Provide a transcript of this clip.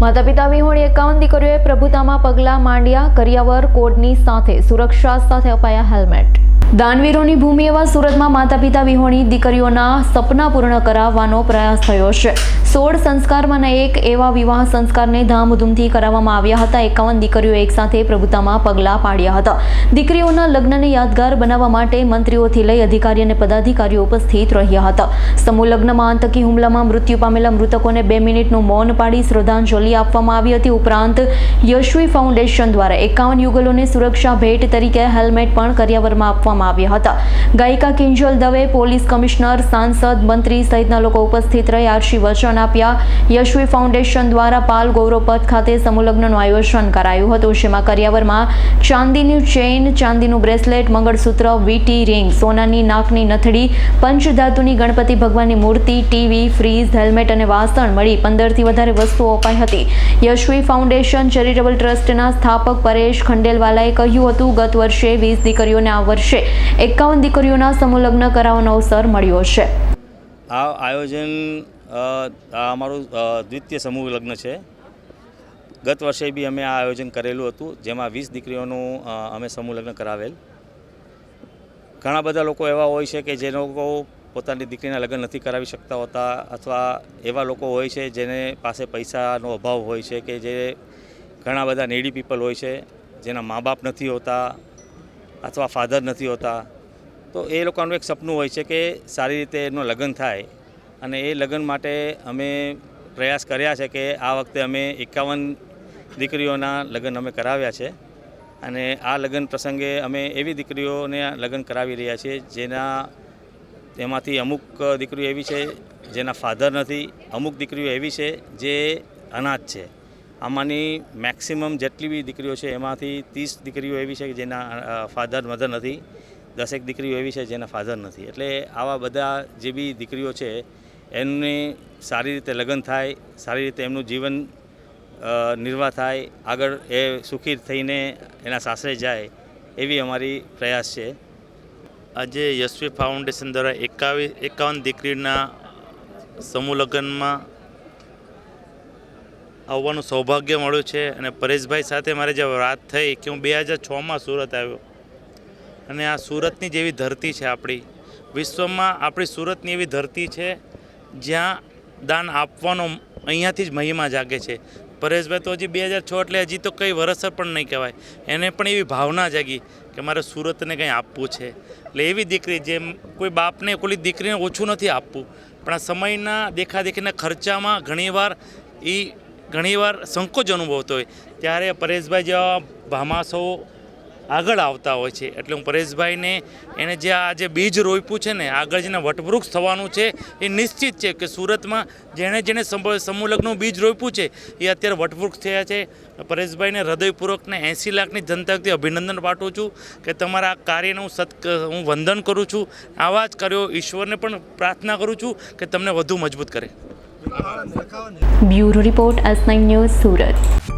માતા પિતા વિહોણી એકાવન દીકરીઓએ પ્રભુતામાં પગલાં માંડ્યા. કરિયાવર કોડની સાથે સુરક્ષા સાથે અપાયા હેલ્મેટ. દાનવીરોની ભૂમિ એવા સુરતમાં માતા પિતા વિહોણી દીકરીઓના સપના પૂર્ણ કરાવવાનો પ્રયાસ થયો છે. સોળ સંસ્કારમાંના એક એવા વિવાહ સંસ્કારને ધામધૂમથી કરાવવામાં આવ્યા હતા. એકાવન દીકરીઓ એકસાથે પ્રભુતામાં પગલાં પાડ્યા હતા. દીકરીઓના લગ્નને યાદગાર બનાવવા માટે મંત્રીઓથી લઈ અધિકારી અને પદાધિકારીઓ ઉપસ્થિત રહ્યા હતા. સમૂહ લગ્નમાં આતંકી હુમલામાં મૃત્યુ પામેલા મૃતકોને બે મિનિટનું મૌન પાડી શ્રદ્ધાંજલિ આપવામાં આવી હતી. ઉપરાંત, યશવી ફાઉન્ડેશન દ્વારા એકાવન યુગલોને સુરક્ષા ભેટ તરીકે હેલ્મેટ પણ કર્યાવરમાં આપવામાં આવ્યા હતા. ગાયિકા કિંજલ દવે, પોલીસ કમિશનર, સાંસદ, મંત્રી સહિતના લોકો ઉપસ્થિત રહી આરશી વચન આપ્યા. યશવી ફાઉન્ડેશન દ્વારા પાલ ગૌરવ પથ ખાતે સમૂહલગ્નનું આયોજન કરાયું હતું. જેમાં કરિયાવરમાં ચાંદીની ચેઇન, ચાંદીનું બ્રેસલેટ, મંગળસૂત્ર, વીટી રિંગ, સોનાની નાકની નથડી, પંચધાતુની ગણપતિ ભગવાનની મૂર્તિ, ટીવી ફ્રીજ હેલ્મેટ અને વાસણ મળી પંદરથી વધારે વસ્તુઓ અપાઈ હતી. યશવી ફાઉન્ડેશન ચેરિટેબલ ટ્રસ્ટના સ્થાપક પરેશ ખંડેલવાલાએ કહ્યું હતું, ગત વર્ષે વીસ દીકરીઓને આ વર્ષે એકાવન દીકરીઓના સમુલગ્ન લગ્ન કરાવવાનો અવસર મળ્યો છે. આ આયોજન આ અમારું દ્વિતીય સમૂહ લગ્ન છે. ગત વર્ષે બી અમે આ આયોજન કરેલું હતું, જેમાં વીસ દીકરીઓનું અમે સમૂહ લગ્ન કરાવેલ. ઘણા બધા લોકો એવા હોય છે કે જે લોકો પોતાની દીકરીના લગ્ન નથી કરાવી શકતા હોતા, અથવા એવા લોકો હોય છે જેને પાસે પૈસાનો અભાવ હોય છે કે જે ઘણા બધા નેડી પીપલ હોય છે, જેના મા બાપ નથી હોતા, અથવા ફાધર નથી હોતા. તો એ લોકોનું એક સપનું હોય છે કે સારી રીતે એનું લગ્ન થાય. અને એ લગ્ન માટે અમે પ્રયાસ કર્યા છે કે આ વખતે અમે એકાવન દીકરીઓના લગ્ન અમે કરાવ્યા છે. અને આ લગ્ન પ્રસંગે અમે એવી દીકરીઓને લગ્ન કરાવી રહ્યા છીએ જેના તેમાંથી અમુક દીકરીઓ એવી છે જેના ફાધર નથી, અમુક દીકરીઓ એવી છે જે અનાથ છે. આમાંની મેક્સિમમ જેટલી બી દીકરીઓ છે એમાંથી ત્રીસ દીકરીઓ એવી છે કે જેના ફાધર, મધર નથી. દસેક દીકરીઓ એવી છે જેના ફાધર નથી. એટલે આવા બધા જે બી દીકરીઓ છે એમને સારી રીતે લગ્ન થાય, સારી રીતે એમનું જીવન નિર્વાહ થાય, આગળ એ સુખી થઈને એના સાસરે જાય, એવી અમારી પ્રયાસ છે. આજે યશવી ફાઉન્ડેશન દ્વારા એકાવી, એકાવન દીકરીના સમૂહ લગ્નમાં આવવાનું સૌભાગ્ય મળ્યું છે અને પરેશભાઈ સાથે મારે જે વાત થઈ કે હું બે હજાર છમાં સુરત આવ્યો અને આ સુરતની જેવી ધરતી છે આપણી. વિશ્વમાં આપણી સુરતની એવી ધરતી છે જ્યાં દાન આપવાનો અહીંયાથી જ મહિમા જાગે છે. પરેશભાઈ તો હજી બે હજાર છ એટલે હજી તો કંઈ વરસર પણ નહીં કહેવાય. એને પણ એવી ભાવના જાગી કે મારે સુરતને કંઈ આપવું છે. એટલે એવી દીકરી જેમ કોઈ બાપને કોઈ દીકરીને ઓછું નથી આપવું. પણ આ સમયના દેખાદેખીના ખર્ચામાં ઘણીવાર એ ઘણીવાર સંકોચ અનુભવતો હોય. ત્યારે પરેશભાઈ જેવા ભામાસો આગળ આવતા હોય છે. એટલે હું પરેશભાઈને એને જે આ જે બીજ રોપ્યું છે ને, આગળ જેને વટવૃક્ષ થવાનું છે, એ નિશ્ચિત છે કે સુરતમાં જેણે જેણે સમૂહલગ્નનું સમૂહ બીજ રોપ્યું છે, એ અત્યારે વટવૃક્ષ થયા છે. પરેશભાઈને હૃદયપૂર્વકને એંસી લાખની જનતા અભિનંદન પાઠવું છું કે તમારા આ કાર્યને હું સત, હું વંદન કરું છું. આવા જ કાર્યો. ઈશ્વરને પણ પ્રાર્થના કરું છું કે તમને વધુ મજબૂત કરે. Bureau report us news Surat.